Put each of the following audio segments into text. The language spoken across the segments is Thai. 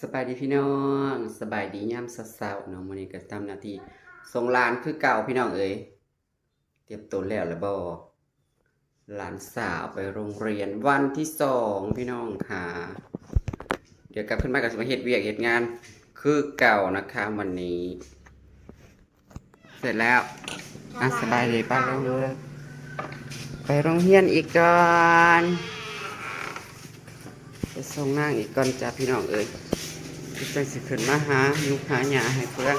สบายดีพี่น้องสบายดีย่ำเช้าๆเนาะมื้อนี้ก็ทำหน้าที่ส่งหลานคือเก่าพี่น้องเอ้ยเตรียมตัวแล้วแล้วบ่หลานสาวไปโรงเรียนวันที่สองพี่น้องค่ะ เดี๋ยวกลับขึ้นมาก็สิมาเฮ็ดเวียกเฮ็ดงานคือเก่านะคะวันนี้ เสร็จแล้วอะสบายดีป้าลงเลยไปโรงเรียนอีกก่อนไปส่งนางอีกก่อนจ้าพี่น้องเอ้ย จังสิขึ้นมาหายุคหาหยาให้เพื่อน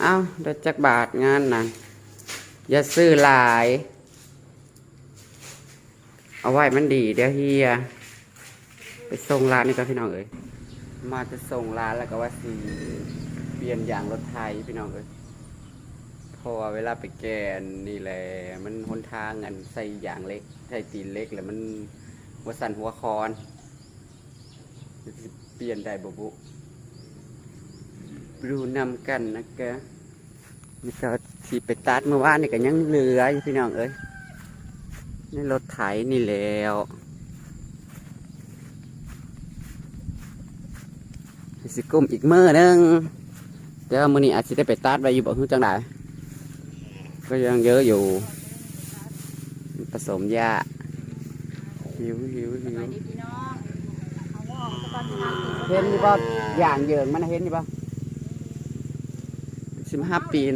เอาเดี๋ยวจักบาทงานนั่นอย่าซื้อหลาย เอาไว้มันดีเดี๋ยวเฮีย ไปส่งร้านนี่ก็พี่น้องเอ้ยมาจะส่งร้านแล้วก็ว่าสีเปลี่ยนยางรถไทยพี่น้องเอ้ยพราะว่าเวลาไปแกนนี่แหละมันหนทางอันใส่ยางเล็กใส่ตีนเล็กแล้วมันหัวสั่นหัวคอน เปลี่ยนได้บุบุดูนำกันนะแกนี่ก็สีไปตัดเมื่อวานนี่ก็ยังเหลืออยู่พี่น้องเอ้ยนี่รถไถนี่แล้วสิกุมอีกมือหนึงเดี๋ยวมื้อนี้อาจจะได้ไปตัดไว้อยู่บ่ฮู้จังไดก็ยังเยอะอยู่ ผสมหญ้าหิวหิวหิวสวัสดีพี่น้อง เห็นนี่ป่ะอย่างเยิงมันเห็นนี่ป่ะสิบห้าปีน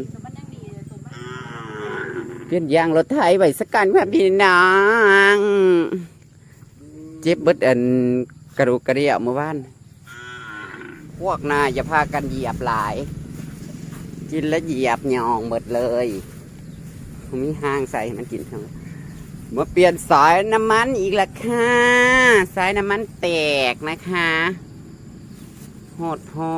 เปลี่ยนยางรถไถไว้สักกันครับพี่น้องเจ็บเบิดอันกระดูกกระเดี่ยวเมื่อวานพวกนายอย่าพากันเหยียบหลาย กินแล้วเหยียบหยองหมดเลยมีห้างใส่มันกินทั้ง มาเปลี่ยนสายน้ำมันอีกและค่ะ สายน้ำมันแตกนะคะโหดพอ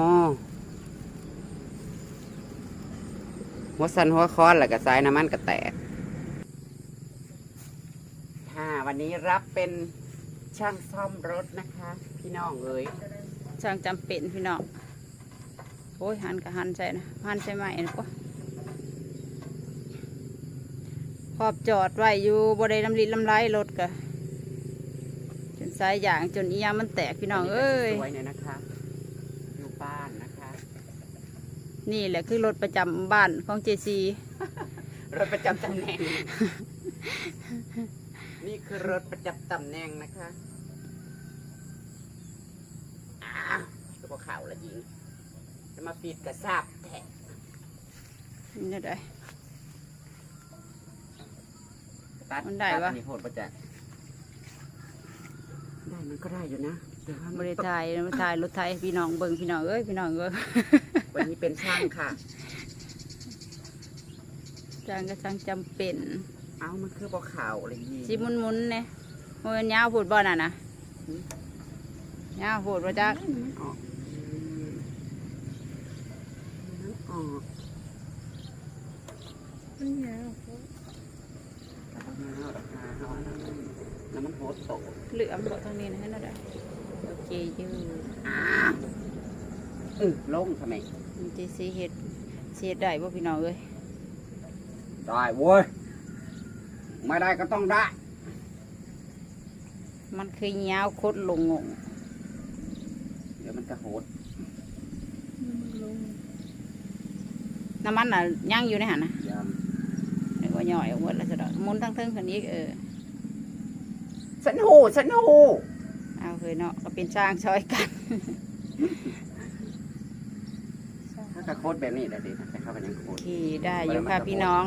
หัวสันหัวคอนแล้วก็สายน้ำมันก็แตกค่ะวันนี้รับเป็นช่างซ่อมรถนะคะ พี่น้องเอ้ยช่างจำเป็นพี่น้องโอ้ยหันกับหันใช่นะหันใช่ไหมนะปะ ขอบจอดไว้อยู่บริลำลิลำไรรถกะจนสายอย่างจนอียางมันแตกพี่น้องเอ้ย สวยเนี่ยนะคะ อยู่บ้านนะคะ นี่แหละคือรถประจำบ้านของเจซีรถประจำตำแหน่ง นี่คือรถประจำตำแหน่งนะคะอ้าวตัวข่าวละยิงจะมาปิดกระซาบแทะ นี่ได้ ตัดมันได้ปะตันี่โหดประจักได้มันก็ได้อยู่นะแต่ว่าบมันริต้องทายบริทายรถไทยพี่น้องเบิ่งพี่น้องเอ้ยพี่น้องเอ้ยวันนี้เป็นช่างค่ะ จางก็ช่างจำเป็นเอามันคือบ่ข่าวอะไรยิงสิมุนมุนๆเนี่ยมันยาวพูดบ่น่ะนะยาวพูดว่าจักมันออกมันออกแล้ว มันโหดโตเหลือมบ่ทางนี้นะให้น่าได้โอเคอยืดอือลงทำไมมันจะสีเห็ดเสียได้บ่พี่น้องเอ้ยได้เว้ยไม่ได้ก็ต้องได้ มันคือยาวโคตรลงงงเดี๋ยวมันจะโหดน้ำมันน่ะย่างอยู่ในหันนะยามเรียกว่าย่อยออกหมดแล้วสะดอกหมุนทั้งเทิงคนนี้เออ ฉันหูฉันหูเอาเคยเนาะก็เป็นช่างช่อยกันถ้าจะโคตรแบบนี้ได้ดีนะแต่เข้าไปยังโคตรที่ได้อยู่ค่ะพี่น้อง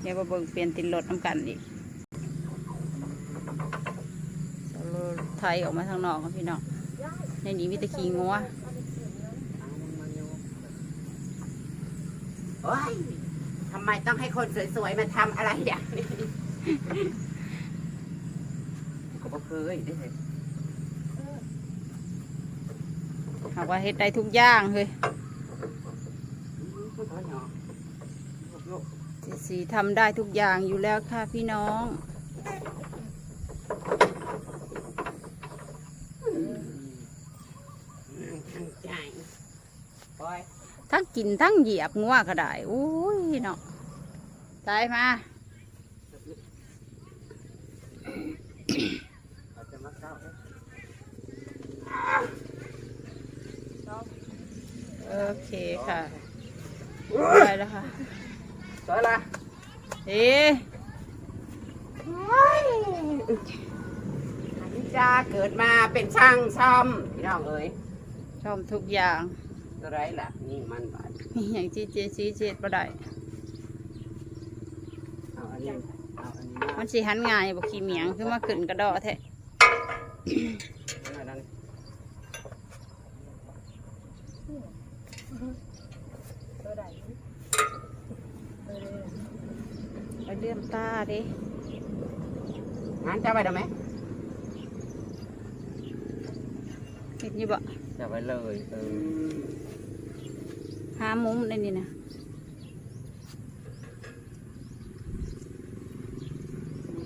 เดี๋ยวมาเบิ่งเปลี่ยนติดรถน้ำกันอีกเอารถไทยออกมาทางนอกครับพี่น้องในนี้มีแตะขี้งัวโอ้ยทำไมต้องให้คนสวยๆมาทำอะไรอย่างนี้ก็ บ่เคยได้เลยหากว่าเฮ็ดได้ทุกอย่างเฮ้ยมันก็หยอกโยกเจสีทำได้ทุกอย่างอยู่แล้วค่ะพี่น้องๆตั้งใจปล่อยทั้งกินทั้งเหยียบงัวก็ได้อุ้ยเนาะตายมา เราจะมาเก้าเอ๊ะ โอเคค่ะได้แล้วค่ะสวยละเอ๊ะอันนี้จ้าเกิดมาเป็นช่างซ่อมพี่น้องเอ้ยชมทุกอย่างอะไรล่ะนี่มันบาดมีอย่างจีเจซีเจ็ดบ่ได้เอาอันนี้เอาอันนี้มันสิหันง่ายบ่ขี้เหมียงคือมาขึ้นกระดอแท้ มาด้านนี้ ไป เลื่อมตาเดิงั้นจะไปได้ไหมเห็นอยู่บ่จะไปเลยเออหามุมในนี่นะ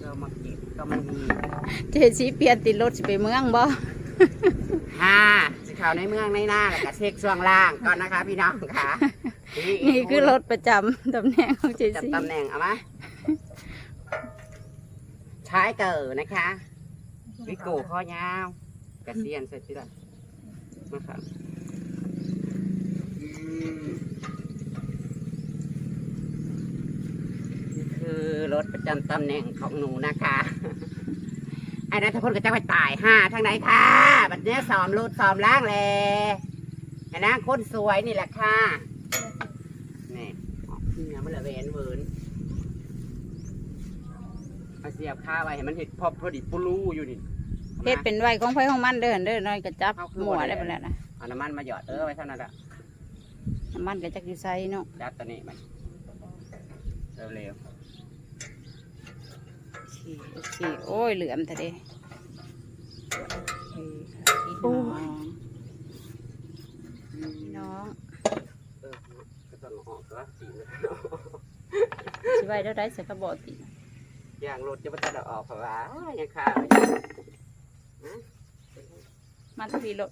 เรามาเก็บก็มันมีเจซีเปลี่ยนติดรถสิไปเมืองบ่ห้าสิเขาในเมืองในหน้าแล้วก็เช็คช่วงล่างก่อนนะคะพี่น้องค่ะนี่คือรถประจำตำแหน่งของเจจับซีตำแหน่งเอามา ใช้เกิดนะคะวิโก้ข้อยาวกระเซียนเสร็จที่ละมาค่ะนี่คือรถประจำตำแหน่งของหนูนะคะไอ้นัทพลก็จะไปตายห้าทางไหนค่ะบัดเนี้ยซ้อมรถซ้อมล่างเลยไอ้นางคนสวยนี่แหละค่ะนี่ออกเนื้อมันละเวนเวิร์น เอาเสียบข้าไว้เห็นมันเห็ดพอพอดีปุรูอยู่นี่เฮ็ดเป็นไว้ของไผของมันเด้อเด้อน้อยก็จับหมัวได้ไปแล้วนะเอาน้ำมันมาหยอดเออไว้เท่านั้นละน้ำมันก็จักอยู่ไสเนาะจับตัวนี้มันเร็วฉีฉีโอ้ยเหลือมแต่เด้โอเคค่ะพี่น้องๆเออก็ต้องออกตัวสีสิไว้เท่าไรเสียกระบอกติอ ย่างรถจะมาตัดออกเพราะว่ายังข้าวมันพี่รถ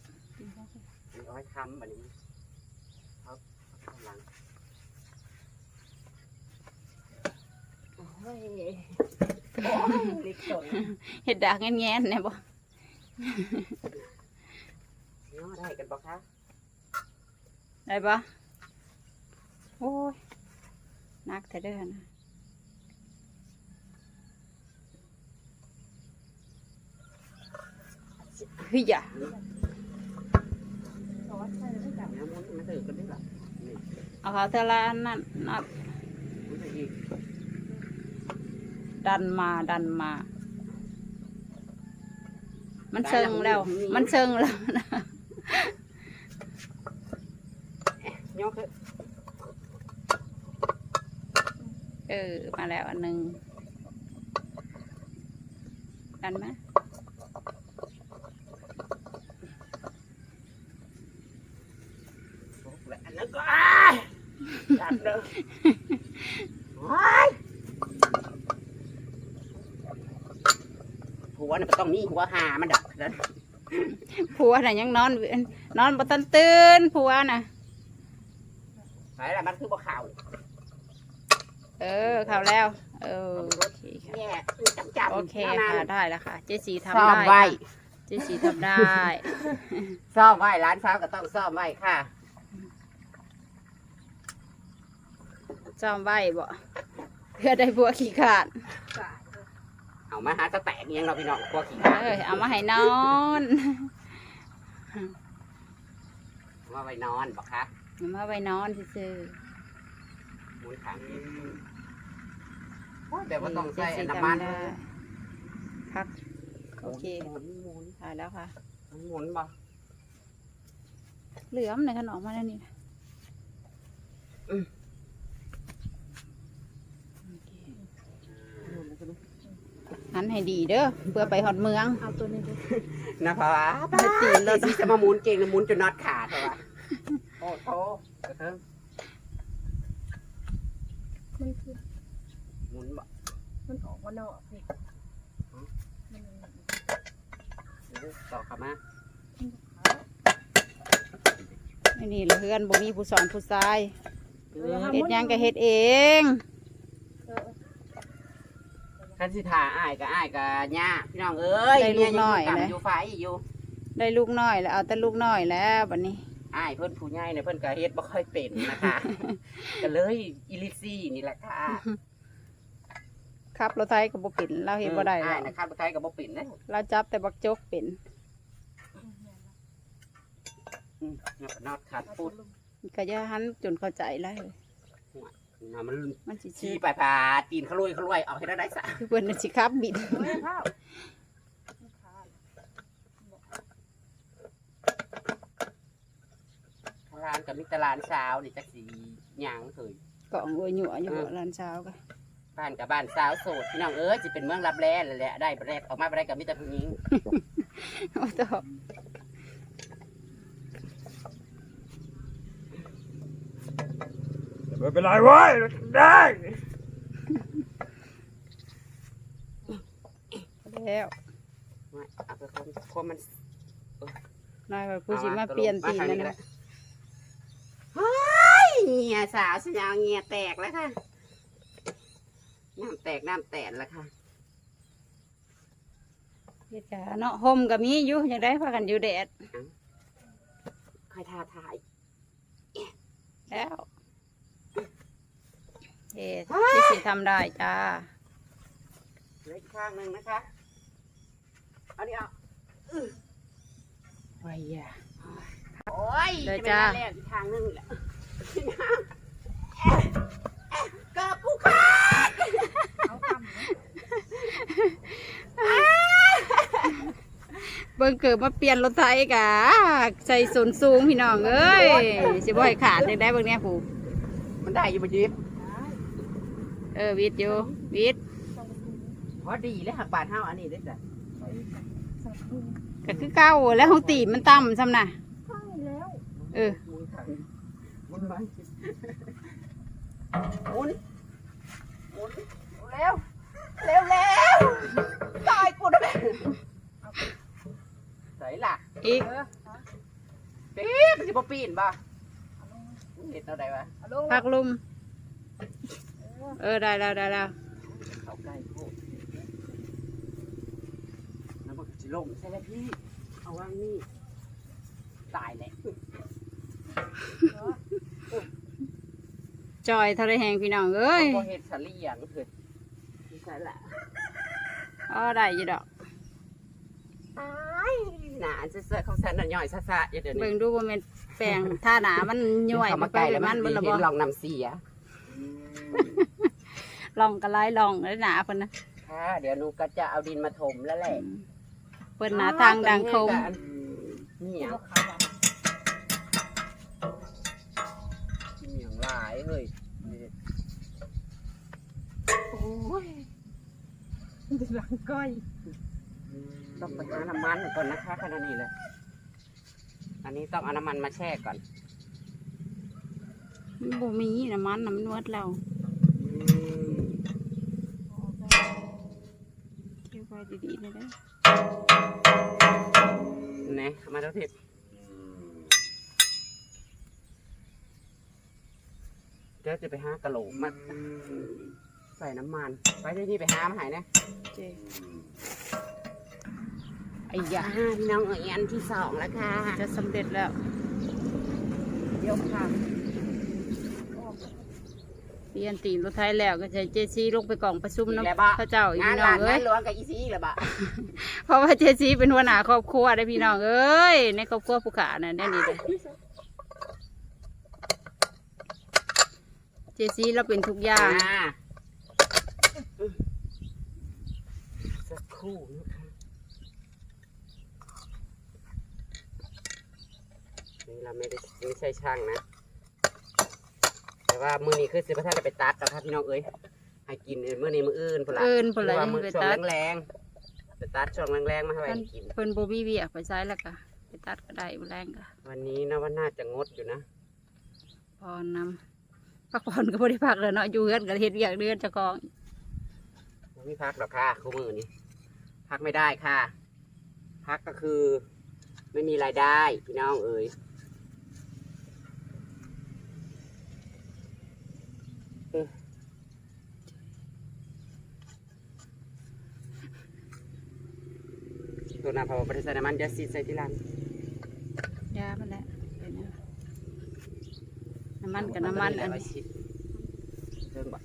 ร้อยคำแบบนี้ครับกำลังโอ้ยโอ้ยลิกสนเห็ดดากแง่นๆเนี่ยบ่เนาะได้กันปะคะได้ปะโอ้ยนักแต่เด้อนะ เฮ้ยอย่าเนื้อมุ้นมันตื่นกันได้หรอนี่เอาเขาเทาละอันนั่นนับมุ้นไปอีกดันมาดันมา มันเชิงแล้ว มันเชิงแล้วนะยกขึ้นเออ มาแล้วอันหนึ่งดันไหม อันนั้นก็อ้ายจับเด้อว้ายหัว น่ะมันต้องมีหัวหามันดักนะผัวน่ะยังนอนอยู่นอนบ่ทันตื่นผัวน่ะไหนล่ะมันคือบ่เข่าเออเข้าแล้ว เออโอเคค่ะแย่จับจับโอเคค่ะได้แล้วค่ะ เจสีทำซ่อมได้ไว้ค่ะเจสีทำได้ ซ่อมไว้ร้านเช้าวก็ต้องซ่อมไว้ค่ะจอมไว้บ่เพื่อได้บัวขี้ขาด เอามาหาตะแตกอิหยังเราพี่น้องกลัวขี้เอ้ยเอามาให้นอนมาไว้นอนบอกคะเอามาไว้นอนซื่อหมุนขังนี่โอ้ยแบบๆว่าต้องใส่เจสีน้ำมันทำได้พัก โอเค หมุนหมุนถ่ายแล้วค่ะ หมุนหมุนบ่เหลือมในขนมมาแล้วนี่นะ หันให้ดีเด้อเพื่อไปหอดเมืองเอาตัวนี้ดูนะเพราะว่าไม่ตีนเราเราที่จะมาหมุนเก่งหมุนจนน็อตขาดเพราะว่าโอ้โหกระเทิงมันคือหมุนบ่มันออกมานอกนี่มันเดี๋ยวต่อเข้ามาไม่นี่ละเพื่อนบ่มีผู้สอนผู้ชายเออเฮ็ดหยังก็เฮ็ดเองเออ คันสิถ่าอ้ายกับอ้ายกับย่าพี่น้องเอ้ยได้ลูกน้อยเมีเลย อยู่ไฟอยู่ได้ลูกน้อยแล้วเอาแต่ลูกน้อยแล้วบัดนี้ อ้ายเพิ่นผู้ใหญ่เนี่ยเพิ่นก็เฮ็ดบ่ค่อยเป็นนะคะ ก็เลยอีลิซี่นี่แหละค่ะขับรถไทยก็บ่เป็นเราเฮ็ดบ่ได้หรอ้าอยกนะครับบ่ไทยก็บ่เป็นนะเราจับแต่บักจกเป็นอืมนอดขาดพูดก็อย่าหันจนเข้าใจเลย มามันมันสิชี้ชื่อไปพาตีนเขาลุยเขาลุยเอาให้ได้ได้ซะคือเพิ่นน่ะสิขับบิดเฮ้ยข้าวร้านกับมิตรร้านเช้านี่จักสีหยังเถยกล่องโวยหยั่วอยู่บ่ร้านเช้าก็บ้านกับบ้านสาวโสดพี่น้องเอ้ยจะเป็นเมืองรับแร่เลยแหละได้แรกออกมาบ่ได้กับมิตรผู้หญิงโอ้ตอบ ไม่เป็นไรเว้ยได้แล้วเอาไปคนคนมันนายว่าผู้สิมาเปลี่ยนตีนนั่นนะเฮ้ยเงียสาวสัญญาเงียแตกแล้วค่ะ น้ำแตกน้ำแตนแล้วค่ะเฮ็ดกะเนาะห่มก็มีอยู่ยังได้พากันอยู่แดดค่อยทาทายแล้ว เอ๊ะที่สิทำได้จ้าเหลืออีกข้างหนึ่งนะคะเอาดิเอาอื้อไว้ยาโอ้ยเลยจะจ้าไปแล้วอีกทางหนึงแหละเกิดกูขาดเอาคำเนี่ยเบิ่งเกิดมาเปลี่ยนรถไถกะใส่ส้นสูงพี่น้องเอ้ยสิบ่ให้ขาดจังได้เบิ่งเนี่ยผู้มันได้อยู่บ่ยิบ เออวิทย์อยู่วิทย์พอดีเลยหักบาทเท่าอันนี้ได้จ้ะสับพุงก็คือเก่าแล้วของตีนมันต่ำซ้ำน่ะใช่แล้วเออหมุนขังหมุนมันหมุนหมุนเร็วเร็วเร็วตายกูนะแม่ใส่ล่ะอีกเออปี๊บมันจะบ่ปีนบ่เห็ดเอาได้วะเอาลงพักลุม เออเออได้แล้วได้แล้วเข้าใกล้โคตรแล้วมันก็จะลงใช่ไหมพี่ เอาวางนี่ตายแหละจอยทะเลแหงพี่น้องเอ้ยพอเห็ดสลียงเถิดนี่ใช่ละอ๋อได้อยู่ดอกตายหนาเสื้อๆของฉันน่ะย่อยซะๆอย่าเดี๋ยวนี้เบิ่งดูว่าแมันแปลงท่าหนามันย่วยเข้ามัมานใกล้แล้วมัมันนมันละเห็บ่นลองนำเสีย ลองกระไลลองแล้วหนาเพิ่นนะค่ะ เดี๋ยวหนูก็จะเอาดินมาถมแล้วแหละเพิ่นหนาทางดังคมเหนียวเอาขาวเหนียวหลายเฮ้ยโอ้ยหลังก้อยต้องไปหาน้ำมันก่อนนะคะขนาดนี้เลย อันนี้ต้องเอาน้ำมันมาแช่ก่อนมันบ่มีน้ำมันน้ำมันหมดแล้วเก็บไว้ดีๆเลยเด้อนี่มาแล้วทิพย์เดี๋ยวจะไปหากระโหลกมาใส่น้ำมัน ไปที่นี่ไปหามาใหายนะเจ๊ไอ้ยาพี่น้องเอ๋ยอันที่สองแล้วค่ะ จะสำเร็จแล้ว เดี๋ยวค่ะ เปลี่ยนตีนรถไทยแล้วก็จะเจซีลงไปกล่องประชุมอีกน้ำแล้วบ่พระเจ้าอีงานพี่หน้อลางนเอ้งายนหลวงกับอีซีแล้วบ่เพราะว่าเจซีเป็นหัวหน้าครอบครัวได้อพี่น้องเอ้ยในครอบครัวผู้ขาน่ะแน่นี่เลยเจซีเราเป็นทุกอย่างอ่าสักครู่นะคะนี่เราไม่ได้ไม่ใช่ช่างนะ แต่ว่ามือนี้คือสิบท่านได้ไปตัดแล้วครับพี่น้องเอ้ยให้กินมือนี้มืออื่นพุ่นละเอิ้นพุ่นละหรือว่ามือไปช่วตัดงแรงๆไปตัดช่วงแรงๆมาให้ไว้กินเพิ่นบ่มีเวียกไปใช้แล้วก็ไปตัดก็ได้บ่แรงก็วันนี้นะว่าน่าจะงดอยู่นะพอนำพักผ่อนก็บ่ได้พักแล้วเนาะอยู่เฮือนก็เฮ็ดเวียกเดือนเจ้าของไม่พักหรอกค่ะคู่มือนี้พักไม่ได้ค่ะ พักก็คือ ไม่มีรายได้พี่น้องเอ๋ย ตัวน้ำพอบริษัทน้ำมันจะซีใส่ที่ร้านยามันแหละเป็นหยังน้ำมันกับน้ำมันอันไว้นี้ชิดเรื่องบ่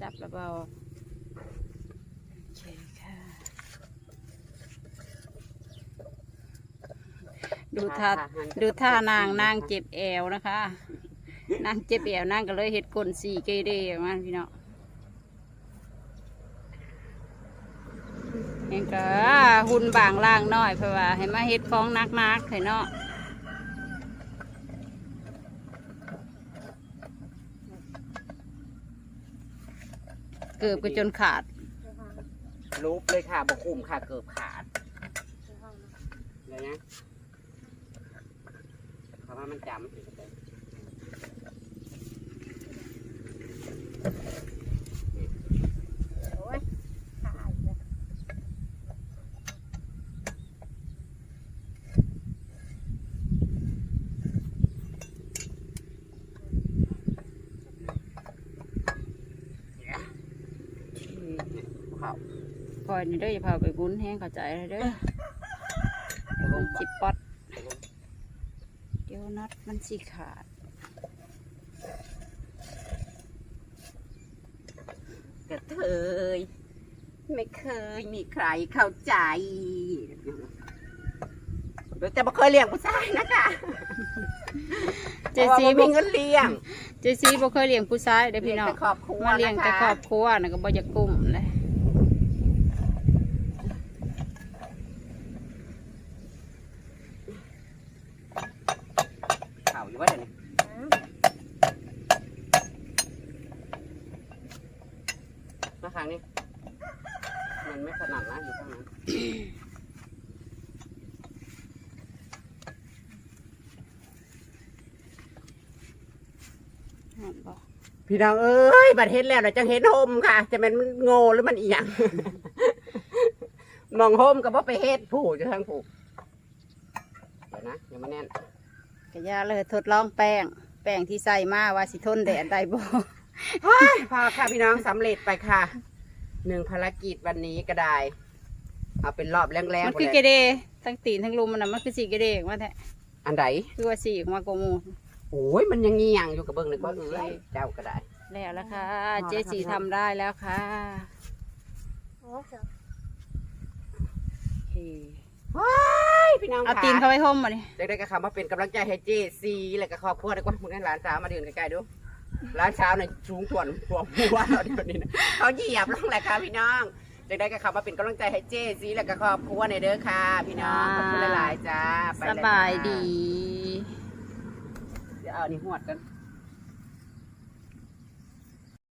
จับแล้วเบาโอเคค่ะ ดูท่าดูท่านางนางเจ็บแอวนะคะ นางเจ็บแอวนางก็เลยเห็ดกลนสี่เกเรมาพี่เน้อง เองก็หุ่นบางล่างน้อยเพราะว่าให้มาเห็ดของนักนักๆให้เนาะเกือบก็จนขาด รูปเลยค่ะบกคุมค่ะเกือบขาดเลยนะเพราะว่ามันจำ โอ้ยขาดเลย เขา ค อยนี่เด้ออย่าพาไปบุ้นแห้งเข้าใจเลยเด้อเดี๋ยวลงจิบป๊อดเดี๋ยวน็อตมันสิขาดกระเทยไม่เคยมีใครเข้าใจแต่บ่เคยเลี้ยงผู้ชายนะคะเจเพราะว่าซีบ่บมีอกเงินเลี้ยง เจซีบ่เคยเลี้ยงผู้ชายเด้อพี่น้องแต่ครอบครัวมาเลี้ยงแต่นะะครอบครัวน่ะก็บ่อยากกุ้มเลย เข่าอยู่ว่าเดี๋ยวนี้มาครั้งนี้มันไม่ถนัดนะอยู่ข้างนั้น นั่นบ่พี่น้องเอ้ยบัดเห็นแล้วเราจะเห็นโฮมค่ะ จะเป็นมันโง่หรือมันอีหยัง มองโฮมกับว่าไปเฮ็ดผู้จะทางผู้เดี๋ยวนะยังไม่แน่นก็อย่าเลยทดลองแป้ง แป้งที่ใส่มาว่าสิทนแดดได้บ่พอค่ะพี่น้องสำเร็จไปค่ะหนึ่งภารกิจวันนี้ก็ได้ เอาเป็นรอบแรงๆมันหมดคือเลยเกเรทั้งตีนทั้งลุมมันน่ะมันคือสีเกเรออกมาแท้อันไหน คือว่าสีออกมาโกว่าหมู โอ้ยมันยังเงียงอยู่กับเบิ้งเลยก็เอ้ยเจ้าก็ได้แล้วแล้วค่ะพอแล้วเจสีทำได้แล้วค่ะโอ้เจ้าโอเคว้ายพี่น้องเอาค่ะตีนเข้าไปห่มมาดิได้ๆก็คำว่าเป็นกำลังใจให้เจซีและก็ครอบครัวดีกว่ามึงให้หลานสาวมาเดินใกล้ๆดูหลานสาวเนี่ยสูงถ่วนถ่วมหัวเราเดี๋ยวนี้นะเขาเหยียบลงแหละค่ะพี่น้องได้ๆก็คำว่าเป็นกำลังใจให้เจซีและก็ครอบครัวในเด้อค่ะ พี่น้องขอบคุณหลายๆจ้าไปสเลยจ้บายดี เดี๋ยวเอาอันนี้หวดกัน